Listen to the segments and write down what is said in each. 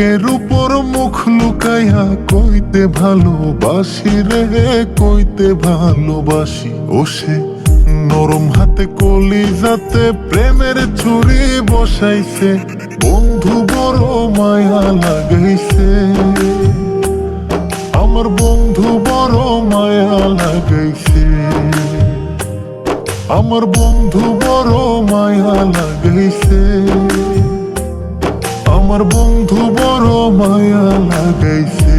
বুকের উপর মুখ লুকাইয়া কইতে ভালোবাসি রে, কইতে ভালোবাসি। ও সে নরম হাতে কলি যাতে প্রেমের ছুরি বসাইছে, বন্ধু বড় মায়া লাগাইছে। আমার বন্ধু বড় মায়া লাগাইছে। আমার বন্ধু বড় মায়া লাগাইছে। আমার বন্ধু বড় মায়া লাগাইছে।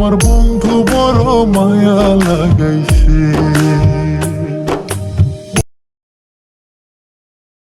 আমার বন্ধু বড় মায়া লাগাইছে।